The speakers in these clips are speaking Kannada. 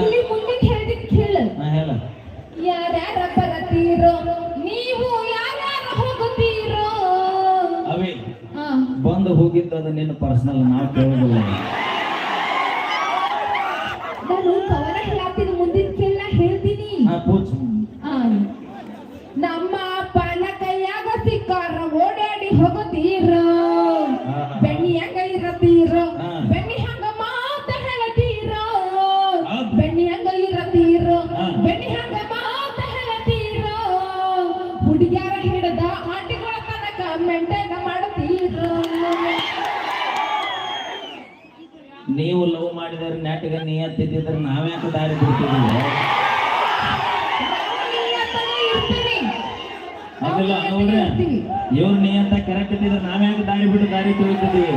ಇಲ್ಲಿ ಮುಂದಿನ ಹೇಳ್ದಿದ್ ಕೇಳು. ಹಾ ಹೇಳ. ಯಾರ್ಯಾರ ಬರತೀರೋ ನೀವು ಯಾರ್ಯಾರ ಹೋಗುತ್ತೀರೋ. ಅವೇ ಹಾ. ಬಂದು ಹೋಗಿದ್ದು ಅದು ನಿನ್ನ ಪರ್ಸನಲ್ ನಾವು ಕೇಳೋದಿಲ್ಲ. ನೀವು ಲವ್ ಮಾಡಿದ್ರೆ ನೆಟ್ಗೆ ನಿಯತ್ತಿದ್ದಿದ್ರೆ ನಾವ್ಯಾಕೆ ದಾರಿ ಬಿಡ್ತಿದ್ದಿಲ್ಲ? ನಾವು ಅದಲ್ಲ ನೋಡ್ರಿ. ಇವ್ರ ನಿಯತ್ತ ಕರೆಕ್ಟ್ ಇದ್ದಿದ್ರೆ ನಾವ್ಯಾಕೆ ದಾರಿ ಬಿಟ್ಟು ದಾರಿ ತಿಳಿತಿದ್ದೀವಿ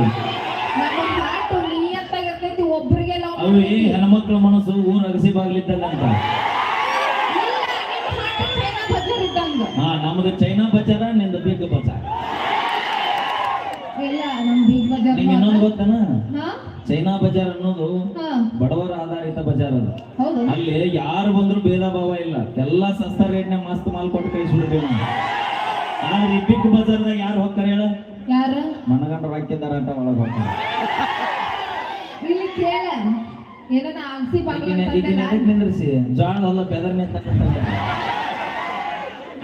ಅವು ಈ ಹೆಣ್ಮಕ್ಳ ಮನಸ್ಸು ಊರ್ ಅಗಸಿ ಬಾಗ್ಲಿದ್ದಂತ ಹಾ ನಮ್ದು ಚೈನಾ ಬಚಾರ ನಿಂದ ಬಿಗ್ ಬಚಾರ. ನಿಂಗೆ ಇನ್ನೊಂದು ಗೊತ್ತನ? ಚೈನಾ ಬಜಾರ್ ಅನ್ನೋದು ಬಡವರ ಆಧಾರಿತ ಬಜಾರ್ ಅದು. ಹೌದು. ಅಲ್ಲಿ ಯಾರು ಬಂದ್ರು ಭೇದ ಭಾವ ಇಲ್ಲ. ಎಲ್ಲಾ ಸಸ್ತ ನ ಮಸ್ತ್ ಮಾಲ್ ಕೊಟ್ಟು ಕಳಿಸ್ಬಿಡ್ತೀವಿ ನಾವು. ಆದ್ರೆ ಬಿಗ್ ಬಜಾರ್ದಾಗ ಯಾರು ಹೋಗ್ತಾರೆ ಹೇಳ? ಯಾರು? ಮನಗಂಡ ಹಾಕಿದಾರ ಅಂತ ಒಳಗೆ ಹೋಗ್ತಾರೆ. ನಿಂದ್ರಿಸಿ? ಜಾಳ ಹೊಲ ಬೆದರ್ ನಿಂತ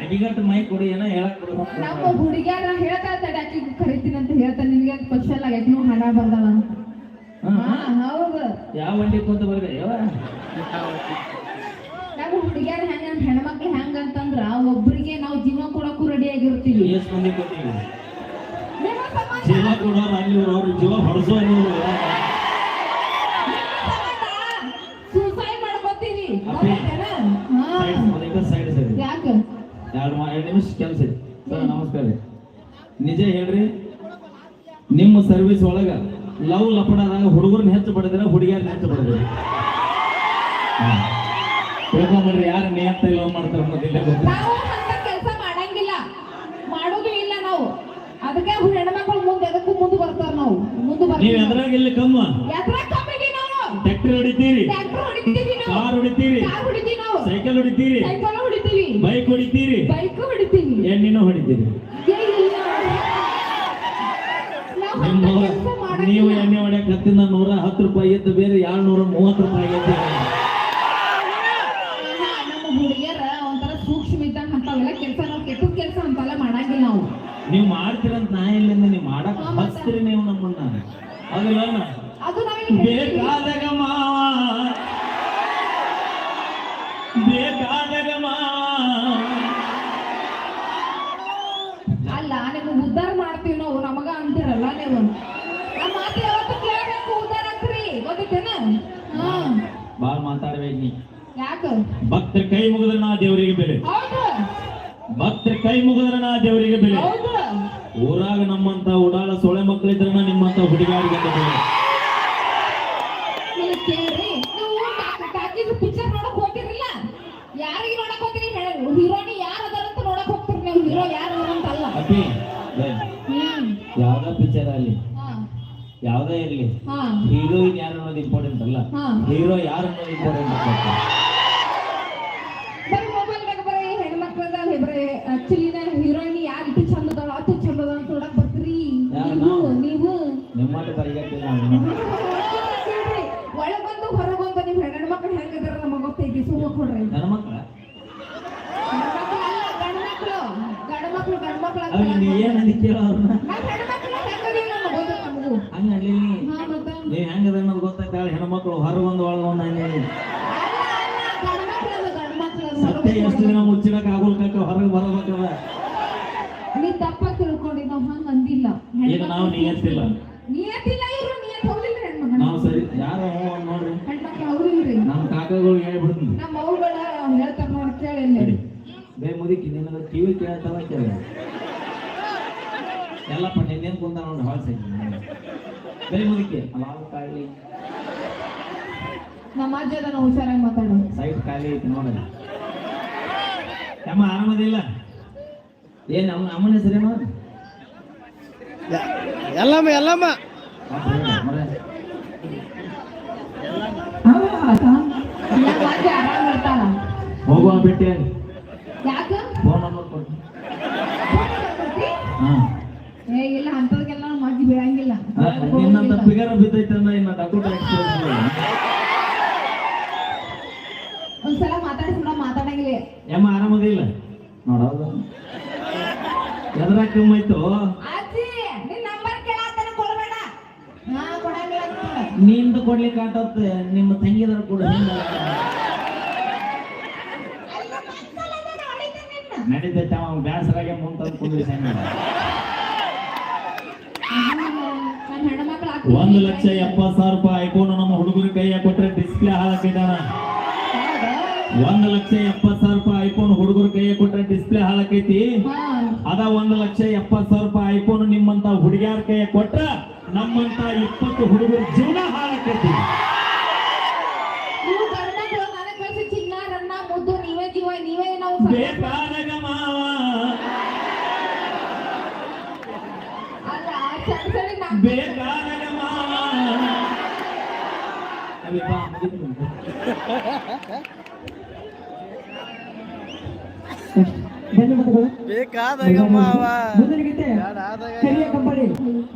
ಅಡಿಗಟ್ಟು ಮೈ ಕೊಡಿ ಏನೋ ಹೇಳಕ್ ನಮ್ಮ ಹುಡುಗ್ಯಾರ ಹೇಳ್ತಾ ಇರ್ತಾರೆ ಆಕಿಗೆ ಕರಿತೀನಿ ಅಂತ ಹೇಳ್ತಾನೆ ನಿನ್ಗೆ ಸ್ಪೆಷಲ್ ಆಗಿ? ನೀವು ಹಣ ಹಾ ಹೌದು. ಯಾವ ಮಂಡಿ ಕುಂತ ಬರ್ದೆ? ಯಾವ? ಹುಡುಗ್ಯಾರ ಹೆಂಗ ಹೆಣ್ಮಕ್ಳು ಹೆಂಗ ಅಂತಂದ್ರ ಒಬ್ರಿಗೆ ನಾವು ಜೀವ ಕೊಡಕ್ಕೂ ರೆಡಿ ಆಗಿರ್ತೀವಿ. ಎಷ್ಟು ಮಂದಿ ಸಂಬಂಧ ಜೀವ ಕೊಡೋರು ಅಲ್ಲಿ ಅವ್ರ ಜೀವ ಹೊಡೆಸೋ ನೀವು ಸೂಸೈಡ್ ಮಾಡ್ಕೋತೀವಿ. ಅಪ್ಪಿ. ಗೊತ್ತೈತೇನ? ಸೈಡ್ ಸೈಡ್ ಯಾಕ? ಎರಡು ಎರಡು ನಿಮಿಷ ಕೆಲಸ ಸರ್ ನಮಸ್ಕಾರ. ನಿಜ ಹೇಳ್ರಿ ನಿಮ್ಮ ಸರ್ವಿಸ್ ಒಳಗ ಲವ್ ಲಪಡದಾಗ ಹುಡುಗರನ್ನ ಹೆಚ್ಚು ಬಡದಿರ ಹುಡುಗಿಯರ್ನ ಹೆಚ್ಚು ಬಡದಿರ ತಿಳ್ಕೊಂಬರ್ರಿ ಯಾರು ನಿಯತ್ತ ಲವ್ ಮಾಡ್ತಾರ ಅನ್ನೋದಿಲ್ಲ ಗೊತ್ತಿಲ್ಲ ನಾವು ಅಂತ ಕೆಲಸ ಮಾಡಂಗಿಲ್ಲ. ಮಾಡೋದು ಇಲ್ಲ ನಾವು. ಅದಕ್ಕೆ ಹೆಣ್ಮಕ್ಳು ಮುಂದೆ ಅದಕ್ಕೂ ಮುಂದೆ ಬರ್ತಾರ ನಾವು. ಮುಂದೆ ನೀವ್ ಬರ್ತೀವಿ ಎದ್ರಾಗ ಇಲ್ಲಿ ಕಮ್ಮ? ಎದ್ರ ಕಮ್ಮಿಗೆ ನಾವು? ಟ್ರ್ಯಾಕ್ಟರ್ ಹೊಡಿತೀರಿ. ಟ್ರ್ಯಾಕ್ಟರ್ ಹೊಡಿತೀವಿ ನಾವು. ಕಾರ್ ಹೊಡಿತೀರಿ. ಕಾರ್ ಹೊಡಿತೀವಿ ನಾವು. ಸೈಕಲ್ ಹೊಡಿತೀರಿ. ಸೈಕಲ್ ಹೊಡಿತೀವಿ. ಬೈಕ್ ಹೊಡಿತೀರಿ. ಬೈಕ್ ಹೊಡಿತೀವಿ. ಎಣ್ಣಿನೂ ಹೊಡಿತೀರಿ. ಏ ಇಲ್ಲ. ನಾವು. ನೀವು ಎಣ್ಣೆ ಹೊಡ್ಯಕ್ ಹತ್ತಿನ ನೂರ ಹತ್ತು ರೂಪಾಯಿ ಇದ್ದು ಬೇರೆ ಏಳ್ನೂರ ಮೂವತ್ತು ರೂಪಾಯಿ ನಮ್ಮ ಹುಡುಗಿಯರ ಒಂಥರ ಸೂಕ್ಷ್ಮ ಇದ್ದಂಗ ಅಂತಾವೆಲ್ಲ ಕೆಲಸ ನಾವು ಕೆಟ್ಟ ಕೆಲಸ ಅಂತೆಲ್ಲ ಮಾಡಂಗಿಲ್ಲ ನಾವು ನೀವು ಮಾಡ್ತೀರಂತ ನಾ ಇಲ್ಲಿಂದ ನೀವು ಮಾಡಕ್? ಹಚ್ತೀರಿ ನೀವು ನಮ್ಮನ್ನ. ಅದಲ್ಲ ಬಾಳ್ ಮಾತಾಡ್ಬೇಕು ನೀ. ಯಾಕ? ಭಕ್ತರ ಕೈ ಮುಗಿದ್ರೆ ನಾ ದೇವರಿಗೆ ಬೆಲೆ. ಭಕ್ತರ ಕೈ ಮುಗಿದ್ರೆ ನಾ ದೇವರಿಗೆ ಬೆಲೆ. ಊರಾಗ ನಮ್ಮಂತ ಉಡಾಳ ಸೊಳೆ ಮಕ್ಕಳಿದ್ರ ನಿಮ್ಮಂತ ಹುಡುಗಾರಿಗೆ ಬೆಲೆ. ಯಾವ್ದ ಪಿಕ್ಚರ್ ಅಲ್ಲಿ? ಯಾವ್ದೇ ಇರಲಿ. ಹೀರೋಯಿನ್ ಯಾರು ಅನ್ನೋದು ಇಂಪಾರ್ಟೆಂಟ್ ಅಲ್ಲ. ಹೀರೋ ಯಾರು ಅನ್ನೋದು ಇಂಪಾರ್ಟೆಂಟ್ ಹೀರೋಯಿನ್ ಯಾರು ಇಟ್ಟು ಚಂದ ಅದಾಳ ಅಷ್ಟು ಚಂದ ಅದಾಳ ಅಂತ ನೋಡಕ್ ಬರ್ತೀರಿ. ನೀವು ಒಳಗ್ ಬಂದು ಹೊರಗ್ ಬಂದು ನಿಮ್ ಹೆಣ್ಮಕ್ಳು ಹೆಂಗಿದಾರ ನಮಗ್ ಗೊತ್ತೈತಿ. ಸುಮ್ಮ ಕೊಡ್ರಿ. ನನ್ನ ಮಕ್ಕಳ ಹೆಣ್ಮಕ್ಳು ಅಲ್ಲ ಗಂಡ್ಮಕ್ಳು. ಗಂಡ್ಮಕ್ಳು ಗಂಡ್ಮಕ್ಳು ಅವ್ರಿಗೆ ಅಂತ ನೀವ್ ಏನ್ ಅದಕ್ಕೆ ಕೇಳೋ ಅವ್ರನ್ನ ನಾವ್ ಹೆಣ್ಮಕ್ಳು ಹೆಂಗದೀವಿ ನಮಗ್ ಗೊತ್ತೈತಿ ನಮಗೂ ಹಂಗ ಅಲ್ಲಿ ಹಾ ಮತ್ತ ನೀವ್ ಹೆಂಗದ ಅನ್ನೋದು ಗೊತ್ತಾಯ್ತ ಹೇಳಿ ಹೆಣ್ಮಕ್ಳು ಹೊರ ಒಂದು ಒಳಗ ಒಂದು ಹಂಗೆ ಅದು ಸತ್ಯ ಎಷ್ಟು ದಿನ ಮುಚ್ಚಿಡಕ್ ಆಗೋಲ್ ಕಾಕ ಹೊರಗೆ ಬರಬೇಕದ? ನೀ ತಪ್ಪಾಗಿ ತಿಳ್ಕೊಂಡಿ ನಾವ್ ಹಂಗ ಅಂದಿಲ್ಲ. ಈಗ ನಾವು ನಿಯತ್ತಿಲ್ಲ. ನಿಯತ್ತಿಲ್ಲ ಇವ್ರು ನಿಯತ್ ಹೋಗ್ಲಿಲ್ಲ ಹೆಣ್ಮಕ್ಳು. ನಾವು ಸರಿ ಯಾರು ನೋಡ್ರಿ? ಹೆಣ್ಮಕ್ಳು ಅವ್ರಿಲ್ರಿ. ನಮ್ಮ ಕಾಕಗಳು ಹೇಳ್ಬಿಡ್ತೀನಿ ನಮ್ಮ ಅವ್ಗಳ ಹೇಳ್ತಾರ ನೋಡಿ ಹೇಳಿ. ಬೇ ಮುದುಕಿ ಟಿವಿ ಕೇಳ್ತಾವ ಕೇಳ. ಎಲ್ಲಪ್ಪ ಏನ್ ಕುಂತ ನೋಡಿ ಹಾಲ್ ಸೈಡ್ ಬರೀ ಮುದಕ್ಕೆ ಅಲಾವ್ ಕಾಲಿ ನಮ್ಮ ಅಜ್ಜದ ನಾವು ಹುಷಾರಾಗಿ ಮಾತಾಡು. ಸೈಡ್ ಖಾಲಿ ಐತಿ ನೋಡಿ ಅಮ್ಮ ಆರಾಮದಿಲ್ಲ? ಏನ್ ಅಮ್ಮ ಅಮ್ಮನ ಹೆಸರೇನು ಎಲ್ಲಮ್ಮ ಎಲ್ಲಮ್ಮ. ಹೋಗುವ ಭೇಟಿ ಯಾಕ ಫೋನ್ ನಂಬರ್ ಕೊಡ್ತೀನಿ ಹಾ ಏ ಇಲ್ಲ ಅಂತದಕ್ಕೆಲ್ಲ ಮಂದಿ ಬೀಳಂಗಿಲ್ಲ ಆ, ನಿನ್ನಂತ ಫಿಗರ್ ಬಿದ್ದೈತೆ ಅಂದ್ರೆ ಇನ್ನ ಡಾಕ್ಟರ್ ಒಂದ್ಸಲ ಮಾತಾಡಿಸ್ಬಿಡ ಮಾತಾಡಂಗಿಲ್ಲ. ಏಮ್ಮ ಆರಾಮದಿಲ್ಲ ನೋಡೋದು ಎದ್ರಾಗ ಕಮ್ಮಾಯ್ತು ನಿಂದು ಕೊಡ್ಲಿಕ್ಕೆ ಆಟತ್ತೆ ನಿಮ್ಮ ತಂಗಿದಾರ ಕೂಡ. ನಡೀತೈತೆ ಅವ ಬ್ಯಾಸರಾಗೆ ಮುಂತಂದು ಕುಂದ್ರಿ ಸಂಗ ಒಂದು ಲಕ್ಷ ಎಪ್ಪತ್ತು ಸಾವಿರ ರೂಪಾಯಿ ಐಫೋನ್ ನಮ್ಮ ಹುಡುಗರ ಕೈಯ ಕೊಟ್ರೆ ಡಿಸ್ಪ್ಲೇ ಹಾಳಾಕಿದ್ದಾನ ಒಂದು ಲಕ್ಷ ಎಪ್ಪತ್ತು ಸಾವಿರ ರೂಪಾಯಿ ಐಫೋನ್ ಹುಡುಗರ ಕೈಯ ಕೊಟ್ರೆ ಡಿಸ್ಪ್ಲೇ ಹಾಳಾಕೈತಿ? ಅದ ಒಂದು ಲಕ್ಷ ಎಪ್ಪತ್ತು ಸಾವಿರ ರೂಪಾಯಿ ಐಫೋನ್ ನಿಮ್ಮಂತ ಹುಡುಗಿಯರ ಕೈಯ ಕೊಟ್ಟ ನಮ್ಮಂತ ಇಪ್ಪತ್ತು ಹುಡುಗರ ಜೀವನ ಹಾಳಾಕೈತಿ. ನನಗ್ ಬೇಕಾದಾಗ ಮಾವ.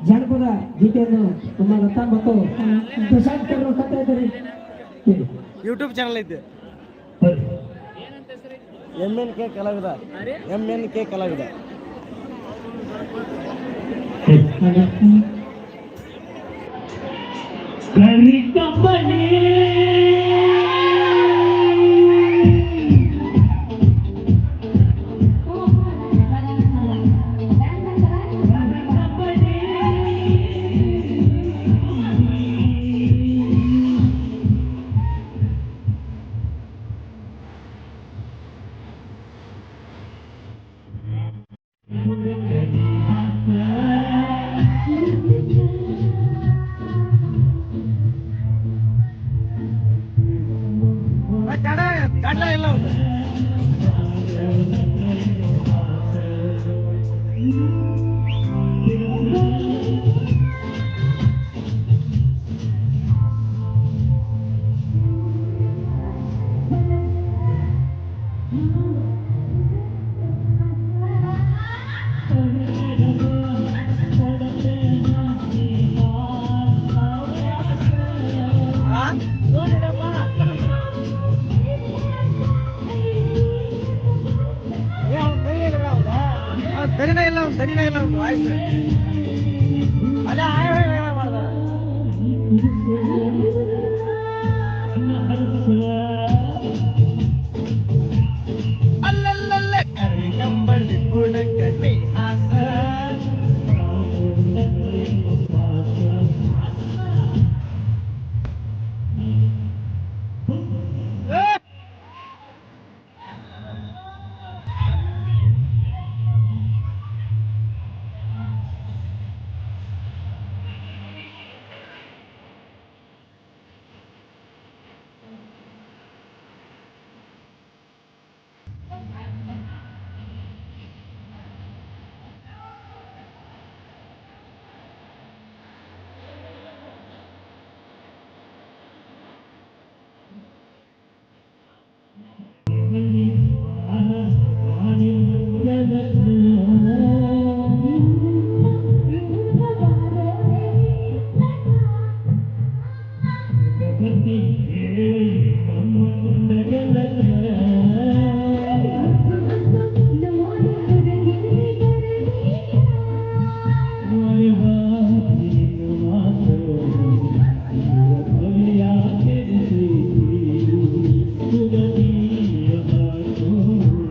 ಜಾನಪದ ಗೀತೆಯನ್ನು ನಮ್ಮ ಲತಾ ಮತ್ತು ಪ್ರಶಾಂತ್ ಅವರು ಇದ್ದಾರೆ. ಯೂಟ್ಯೂಬ್ ಚಾನಲ್ ಐತೆ. ಎಂ ಎನ್ ಕೆ ಕಲಾವಿದ. ಎಂ ಎನ್ ಕೆ ಕಲಾವಿದ. companhia. ಇಲ್ಲ ಅವ್ನ್ ಸರಿನೇ ಇಲ್ಲ ಅವ್ನು, ಸರಿನೇ ಇಲ್ಲ Mm-hmm.